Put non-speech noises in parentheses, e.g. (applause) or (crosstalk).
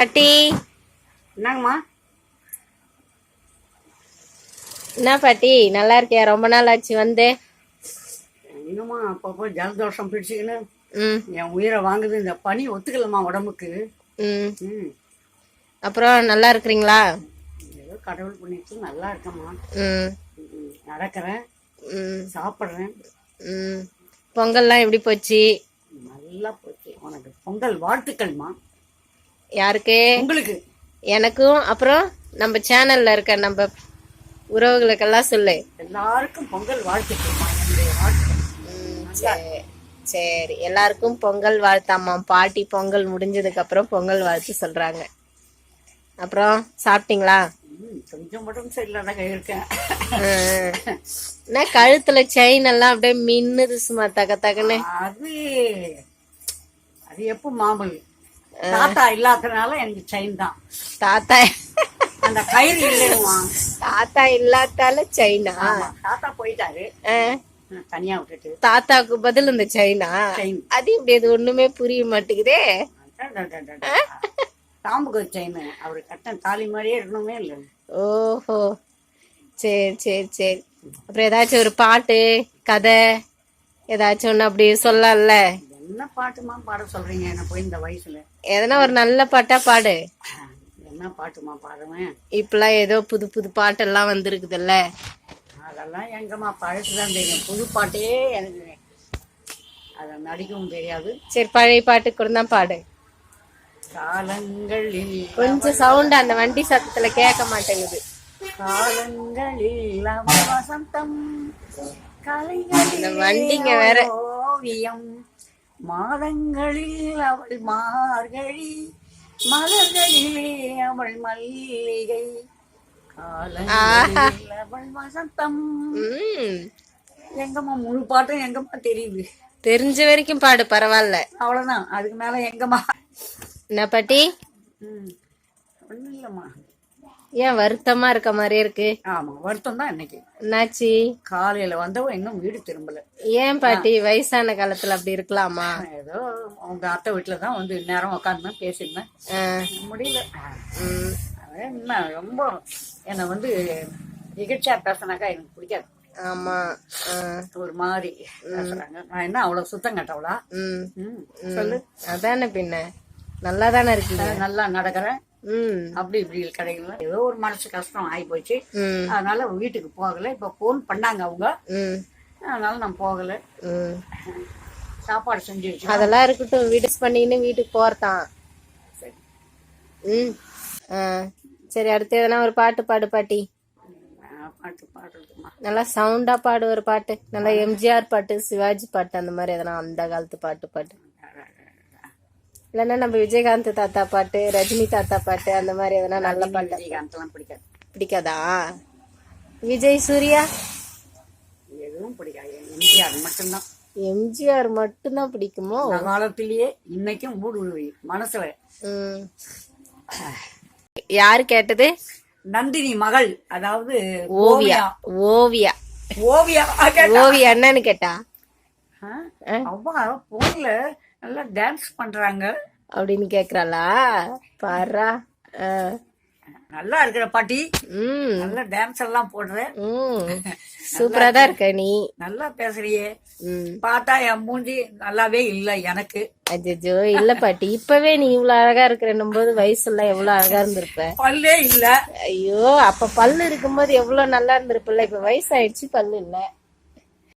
பாட்டி. என்னங்கம்மா? என்ன பாட்டி நல்லா இருக்கியா? ரொம்ப நாள் ஆச்சு வந்து. இன்னுமா அப்பப்போ ஜலதோஷம் பிடிச்சிக்கின்னு ம். என் உயிரை வாங்குது. இந்த பனி ஒத்துக்கலம்மா உடம்புக்கு. ம். ம். அப்புறம் நல்லா இருக்கிறீங்களா? ஏதோ கடவுள் பண்ணிட்டு நல்லா இருக்கம்மா. ம். ம், நடக்கிறேன். ம். சாப்பிட்றேன். ம். பொங்கல்லாம் எப்படி போச்சு? நல்லா போச்சு. உனக்கு பொங்கல் வாழ்த்துக்கள்மா. யாருக்கு? உங்களுக்கு. எனக்கும் அப்புறம் நம்ம சேனல்ல இருக்க நம்ம உறவுகளுக்கெல்லாம் சொல்லு. எல்லாருக்கும் பொங்கல் வாழ்த்துக்கள். சரி சரி. எல்லாருக்கும் பொங்கல் வாழ்த்தாம்மா. பாட்டி பொங்கல் முடிஞ்சதுக்கு அப்புறம் பொங்கல் வாழ்த்து சொல்றாங்க. அப்புறம் சாப்பிட்டீங்களா? கொஞ்சம் மட்டும் சரியில்லாத இருக்கேன். என்ன கழுத்துல செயின் எல்லாம் அப்படியே மின்னுது சும்மா தக தகன்னு? அது அது எப்போ மாமூல் தாத்தா இல்லாதனால எனக்கு செயின் தான். தாத்தா. அந்த கயிறு இல்லைம்மா. தாத்தா இல்லாதால செயினா தாத்தா போயிட்டாரு. தனியா விட்டுட்டு. தாத்தாக்கு பதில் இந்த செயினா அது இப்படி அது ஒண்ணுமே புரிய மாட்டேங்குதே. தாம்புக்கு செயின் அவரு கட்ட தாலி மாதிரியே இருக்கணுமே இல்லை. ஓஹோ. சரி சரி சரி. அப்புறம் ஏதாச்சும் ஒரு பாட்டு கதை ஏதாச்சும் ஒன்று அப்படி சொல்லலாம்ல? என்ன பாட்டுமா பாட சொல்றீங்க? என்ன போய் இந்த வயசுல. எதனா ஒரு நல்ல பாட்டா பாடு. என்ன பாட்டுமா பாடுவேன்? இப்பெல்லாம் ஏதோ புது புது பாட்டெல்லாம் வந்திருக்குதுல்ல. அதெல்லாம் எங்கம்மா பழசுதான் தெரியும். புது பாட்டே எனக்கு அதை நடிக்கவும் தெரியாது. சரி பழைய பாட்டு கூட தான் பாடு. காலங்களில் கொஞ்சம் சவுண்ட் அந்த வண்டி சத்தத்துல கேட்க மாட்டேங்குது. காலங்களில் வசந்தம். கலைகளில் வண்டிங்க வேற. ஓவியம். மாதங்களில் அவள் மார்கழி மலர்களிலே அவள் மல்லிகை. காலங்களில் அவள் வசந்தம். எங்கம்மா முழு பாட்டும் எங்கம்மா தெரியுது? தெரிஞ்ச வரைக்கும் பாடு பரவாயில்ல. அவ்வளவுதான். அதுக்கு மேல எங்கம்மா? என்ன பாட்டி? ஒன்றும் இல்லைம்மா. ஏன் வருத்தமா இருக்க மாதிரி இருக்கு. ஆமா வருத்தம் தான் இன்னைக்கு என்னாச்சு? காலையில வந்தவ இன்னும் வீடு திரும்பல. ஏன் பாட்டி வயசான காலத்துல அப்படி இருக்கலாமா? ஏதோ அவங்க அத்தை வீட்டுல தான் வந்து நேரம் உட்காந்து பேசியிருந்தேன். முடியல. என்ன ரொம்ப என்னை வந்து நிகழ்ச்சியா பேசினாக்கா எனக்கு பிடிக்காது. ஆமா. ஒரு மாதிரி நான் என்ன அவ்வளவு சுத்தம் கட்டவளா? சொல்லு. அதானே பின்ன. நல்லா தானே இருக்கீங்க? நல்லா நடக்கிறேன். அப்படி இப்படி கிடைக்கல. ஏதோ ஒரு மனசு கஷ்டம் ஆகி போச்சு அதனால வீட்டுக்கு போகல. இப்ப போன் பண்ணாங்க அவங்க. அதனால நான் போகல. சாப்பாடு செஞ்சு வச்சு அதெல்லாம் இருக்கட்டும். வீடு பண்ணின்னு வீட்டுக்கு போறதான். ம். சரி அடுத்து எதனா ஒரு பாட்டு பாடு பாட்டி. பாட்டு பாடுறதுமா நல்லா சவுண்டா பாடு ஒரு பாட்டு. நல்லா எம்ஜிஆர் பாட்டு சிவாஜி பாட்டு அந்த மாதிரி எதனா அந்த காலத்து பாட்டு பாட்டு இல்லைன்னா நம்ம விஜயகாந்த் தாத்தா பாட்டு ரஜினி தாத்தா பாட்டு அந்த மாதிரி எதனா நல்ல பாட்டு? விஜயகாந்த்லாம் பிடிக்காது. பிடிக்காதா? விஜய் சூர்யா? எதுவும் பிடிக்காது. எம்ஜிஆர் மட்டும்தான். எம்ஜிஆர் மட்டும்தான் பிடிக்குமோ? காலத்திலேயே இன்னைக்கும் ஊடுருவி மனசுல. ம். யாரு கேட்டது? நந்தினி மகள் அதாவது ஓவியா. ஓவியா. ஓவியா. ஓவியா என்னன்னு கேட்டா? ஆ? ஆ? அவ்வா போன்ல நல்லா டான்ஸ் பண்றாங்க. அப்படின்னு கேக்குறாளா? பாரா நல்லா இருக்கிற பாட்டி. ம். நல்லா டான்ஸ் எல்லாம் போடுற. ம். (laughs) சூப்பரா தான் இருக்க. நீ. நல்லா பேசுறியே. ம். பார்த்தா என் மூஞ்சி நல்லாவே இல்ல எனக்கு. அஜ்ஜோ இல்ல பாட்டி. இப்பவே நீ இவ்வளவு அழகா இருக்கிறன்னும் போது வயசுல எவ்வளவு அழகா இருந்திருப்ப? பல்லே இல்ல. ஐயோ அப்ப பல்லு இருக்கும்போது எவ்வளவு நல்லா இருந்திருப்பல இப்ப வயசாயிடுச்சு பல்லு இல்ல.